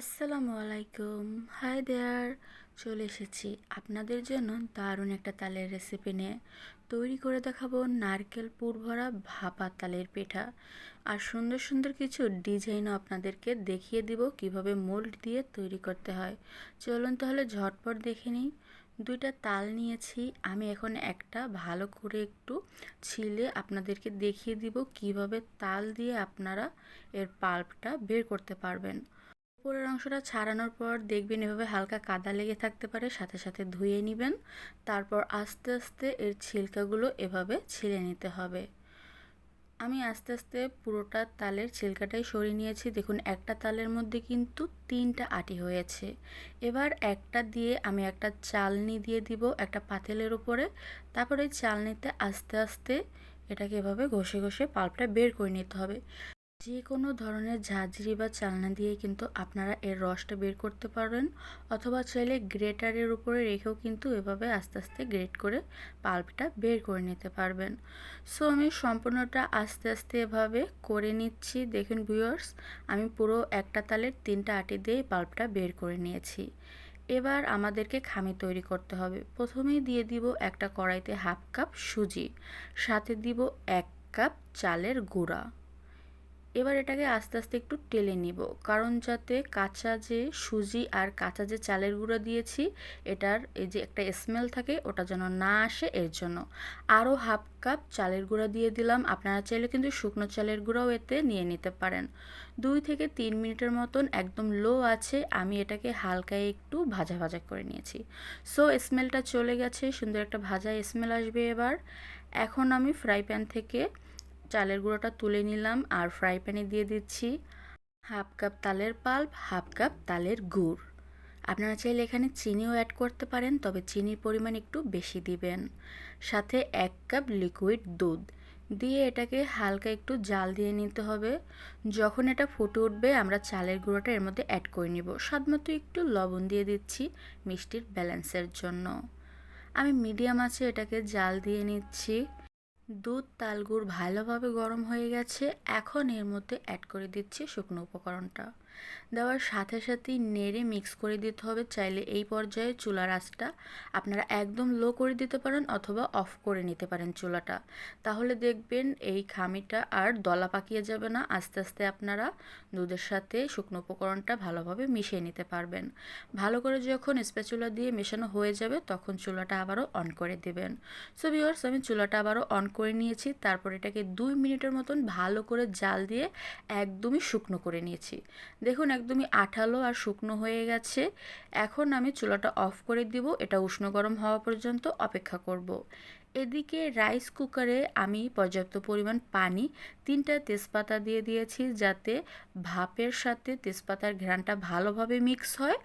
আসসালামু আলাইকুম। Hi there, চলে এসেছি আপনাদের জন্য দারুণ একটা তালের রেসিপি নিয়ে। তৈরি করে দেখাবো নারকেল পুর ভরা ভাপা তালের পিঠা। আর সুন্দর সুন্দর কিছু ডিজাইনও আপনাদেরকে দেখিয়ে দিব কীভাবে মোল্ড দিয়ে তৈরি করতে হয়। চলুন তাহলে ঝটপট দেখে নিই। দুইটা তাল নিয়েছি। আমি এখন একটা ভালো করে একটু ছিলে আপনাদেরকে দেখিয়ে দিব কীভাবে তাল দিয়ে আপনারা এর পাল্পটা বের করতে পারবেন। উপরের অংশটা ছাড়ানোর পর দেখবেন এভাবে হালকা কাদা লেগে থাকতে পারে, সাথে সাথে ধুয়ে নেবেন। তারপর আস্তে আস্তে এর ছিলকাগুলো এভাবে ছিলে নিতে হবে। আমি আস্তে আস্তে পুরোটা তালের ছিলকাটাই সরিয়ে নিয়েছি। দেখুন, একটা তালের মধ্যে কিন্তু তিনটা আটি হয়েছে। এবার একটা দিয়ে আমি একটা চালনি দিয়ে দিব একটা পাতেলের উপরে। তারপরে চালনিতে আস্তে আস্তে এটাকে এভাবে ঘষে ঘষে পাল্পটা বের করে নিতে হবে। যে কোনো ধরনের ঝাঁঝরি বা চালনা দিয়ে কিন্তু আপনারা এর রসটা বের করতে পারেন অথবা চাইলে গ্রেটারের উপরে রেখেও কিন্তু এভাবে আস্তে আস্তে গ্রেট করে পাল্পটা বের করে নিতে পারবেন। সো আমি সম্পূর্ণটা আস্তে আস্তে এভাবে করে নিচ্ছি। দেখুন ভিউয়ার্স আমি পুরো একটা তালের তিনটা আটি দিয়ে পাল্পটা বের করে নিয়েছি। এবার আমাদেরকে খামি তৈরি করতে হবে। প্রথমেই দিয়ে দিব একটা কড়াইতে হাফ কাপ সুজি, সাথে দিব এক কাপ চালের গুঁড়া। এবার এটাকে আস্তে আস্তে একটু টেলে নিব। কারণ যাতে কাঁচা যে সুজি আর কাঁচা যে চালের গুঁড়ো দিয়েছি, এটার এই যে একটা স্মেল থাকে, ওটা যেন না আসে, এর জন্য। আরও হাফ কাপ চালের গুঁড়া দিয়ে দিলাম। আপনারা চাইলে কিন্তু শুকনো চালের গুঁড়াও এতে নিয়ে নিতে পারেন। দুই থেকে তিন মিনিটের মতন একদম লো আছে, আমি এটাকে হালকা একটু ভাজা ভাজা করে নিয়েছি। সো স্মেলটা চলে গেছে, সুন্দর একটা ভাজা স্মেল আসবে এবার। এখন আমি ফ্রাই প্যান থেকে চালের গুঁড়োটা তুলে নিলাম আর ফ্রাই প্যানে দিয়ে দিচ্ছি হাফ কাপ তালের পাল্প, হাফ কাপ তালের গুড়। আপনারা চাইলে এখানে চিনিও অ্যাড করতে পারেন, তবে চিনির পরিমাণ একটু বেশি দিবেন। সাথে এক কাপ লিকুইড দুধ। দিয়ে এটাকে হালকা একটু জাল দিয়ে নিতে হবে। যখন এটা ফুটে উঠবে, আমরা চালের গুঁড়োটা এর মধ্যে অ্যাড করে নিব। স্বাদমতো একটু লবণ দিয়ে দিচ্ছি মিষ্টির ব্যালেন্সের জন্য। আমি মিডিয়াম আছে, এটাকে জাল দিয়ে নিচ্ছি। দুধ তালগুড় ভালোভাবে গরম হয়ে গেছে এখন এর মধ্যে অ্যাড করে দিচ্ছি শুকনো উপকরণটা। দেওয়ার সাথে সাথেই নেড়ে মিক্স করে দিতে হবে। চাইলে এই পর্যায়ে চুলার আঁচটা আপনারা একদম লো করে দিতে পারেন অথবা অফ করে নিতে পারেন চুলাটা। তাহলে দেখবেন এই খামিটা আর দলা পাকিয়ে যাবে না। আস্তে আস্তে আপনারা দুধের সাথে শুকনো উপকরণটা ভালোভাবে মিশিয়ে নিতে পারবেন। ভালো করে যখন স্প্যাচুলা দিয়ে মেশানো হয়ে যাবে তখন চুলাটা আবারও অন করে দেবেন। সো ভিওয়ার্স আমি চুলাটা আবারও অন করে নিয়েছি। তারপর এটাকে দুই মিনিটের মতন ভালো করে জাল দিয়ে একদমই শুকনো করে নিয়েছি। দেখুন, একদমই আঠালো আর শুকনো হয়ে গেছে। এখন আমি চুলাটা অফ করে দিব, এটা উষ্ণ গরম হওয়া পর্যন্ত অপেক্ষা করব। এদিকে রাইস কুকারে আমি পর্যাপ্ত পরিমাণ পানি, তিনটা তেজপাতা দিয়ে দিয়েছি যাতে ভাপের সাথে তেজপাতার ঘ্রাণটা ভালোভাবে মিক্স হয়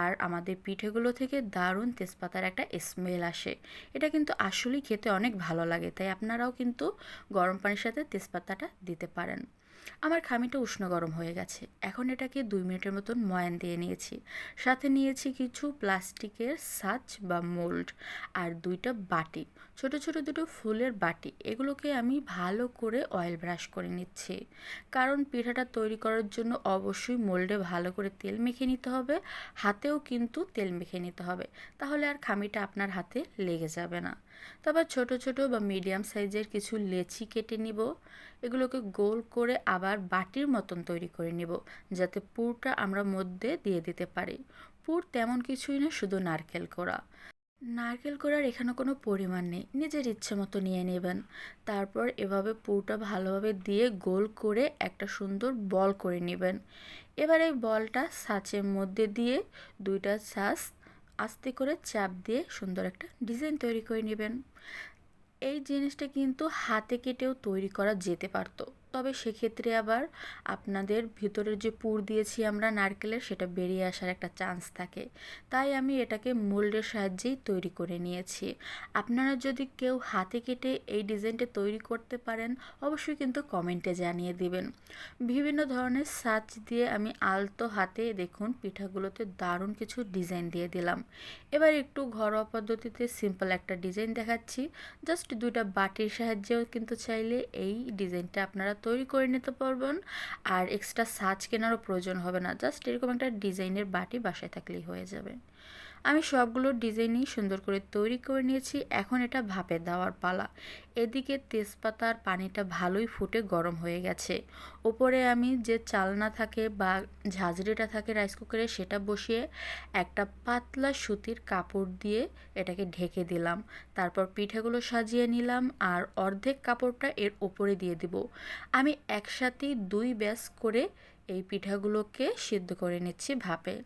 আর আমাদের পিঠেগুলো থেকে দারুণ তেজপাতার একটা স্মেল আসে। এটা কিন্তু আসলেই খেতে অনেক ভালো লাগে, তাই আপনারাও কিন্তু গরম পানির সাথে তেজপাতাটা দিতে পারেন। আমার খামিটা উষ্ণ গরম হয়ে গেছে। এখন এটাকে দুই মিনিটের মতন ময়ান দিয়ে নিয়েছি। সাথে নিয়েছি কিছু প্লাস্টিকের সাচ বা মোল্ড আর দুইটা বাটি। ছোট ছোট দুটো ফুলের বাটি। এগুলোকে আমি ভালো করে অয়েল ব্রাশ করে নিচ্ছি। কারণ পিঠাটা তৈরি করার জন্য অবশ্যই মোল্ডে ভালো করে তেল মেখে নিতে হবে। হাতেও কিন্তু তেল মেখে নিতে হবে। তাহলে আর খামিটা আপনার হাতে লেগে যাবে না। তারপর ছোট ছোট বা মিডিয়াম সাইজের কিছু লেচি কেটে নিব। এগুলোকে গোল করে আবার বাটির মতন তৈরি করে নিব, যাতে পুরটা আমরা মধ্যে দিয়ে দিতে পারি। পুর তেমন কিছুই না, শুধু নারকেল করা নারকেল করার এখানে কোনো পরিমাণ নেই, নিজের ইচ্ছে মতো নিয়ে নেবেন। তারপর এভাবে পুরটা ভালোভাবে দিয়ে গোল করে একটা সুন্দর বল করে নেবেন। এবার এই বলটা ছাঁচের মধ্যে দিয়ে দুইটা ছাঁচ আস্তে করে চাপ দিয়ে সুন্দর একটা ডিজাইন তৈরি করে নেবেন। এই জিনিসটা কিন্তু হাতে কেটেও তৈরি করা যেতে পারতো। তবে সেক্ষেত্রে আবার আপনাদের ভিতরের যে পুর দিয়েছি আমরা নারকেলের, সেটা বেরিয়ে আসার একটা চান্স থাকে। তাই আমি এটাকে মোল্ডের সাহায্যেই তৈরি করে নিয়েছি। আপনারা যদি কেউ হাতে কেটে এই ডিজাইনটা তৈরি করতে পারেন, অবশ্যই কিন্তু কমেন্টে জানিয়ে দিবেন। বিভিন্ন ধরনের সাজ দিয়ে আমি আলতো হাতে দেখুন পিঠাগুলোতে দারুণ কিছু ডিজাইন দিয়ে দিলাম। এবার একটু ঘরোয়া পদ্ধতিতে সিম্পল একটা ডিজাইন দেখাচ্ছি। জাস্ট দুইটা বাটির সাহায্যেও কিন্তু চাইলে এই ডিজাইনটা আপনারা তৈরি করে নিতে পারবেন। আর এক্সট্রা সাজ কেনারও প্রয়োজন হবে না। জাস্ট এরকম একটা ডিজাইনের বাটি বাসায় থাকলেই হয়ে যাবে। আমি সবগুলো ডিজাইনই সুন্দর করে তৈরি করে নিয়েছি। এখন এটা ভাপে দেওয়ার পালা। এদিকে তেজপাতার পানিটা ভালোই ফুটে গরম হয়ে গেছে। ওপরে আমি যে চালনা থাকে বা ঝাঁঝরিটা থাকে রাইস কুকারে সেটা বসিয়ে একটা পাতলা সুতির কাপড় দিয়ে এটাকে ঢেকে দিলাম। তারপর পিঠাগুলো সাজিয়ে নিলাম আর অর্ধেক কাপড়টা এর ওপরে দিয়ে দিব। আমি একসাথে দুই ব্যাস করে এই পিঠাগুলোকে সিদ্ধ করে নিচ্ছি ভাপে।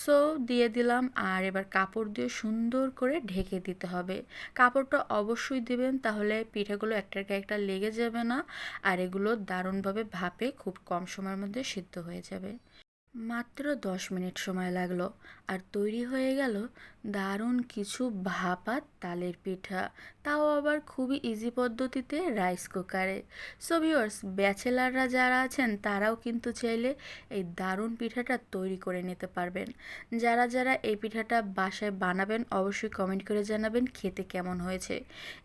সো দিয়ে দিলাম আর এবার কাপড় দিয়ে সুন্দর করে ঢেকে দিতে হবে। কাপড়টা অবশ্যই দিবেন তাহলে পিঠাগুলো একটার গায়ে একটা লেগে যাবে না আর এগুলো দারুণভাবে ভাপে খুব কম সময়ের মধ্যে সিদ্ধ হয়ে যাবে। মাত্র দশ মিনিট সময় লাগল আর তৈরি হয়ে গেল দারুণ কিছু ভাপা তালের পিঠা। তাও আবার খুবই ইজি পদ্ধতিতে রাইস কুকারে সো ভিউয়ার্স ব্যাচেলাররা যারা আছেন, তারাও কিন্তু চাইলে এই দারুণ পিঠাটা তৈরি করে নিতে পারবেন। যারা যারা এই পিঠাটা বাসায় বানাবেন, অবশ্যই কমেন্ট করে জানাবেন খেতে কেমন হয়েছে।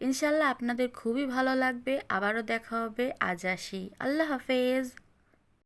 ইনশাল্লাহ আপনাদের খুবই ভালো লাগবে। আবারও দেখা হবে। আজ আসি। আল্লাহ হাফেজ।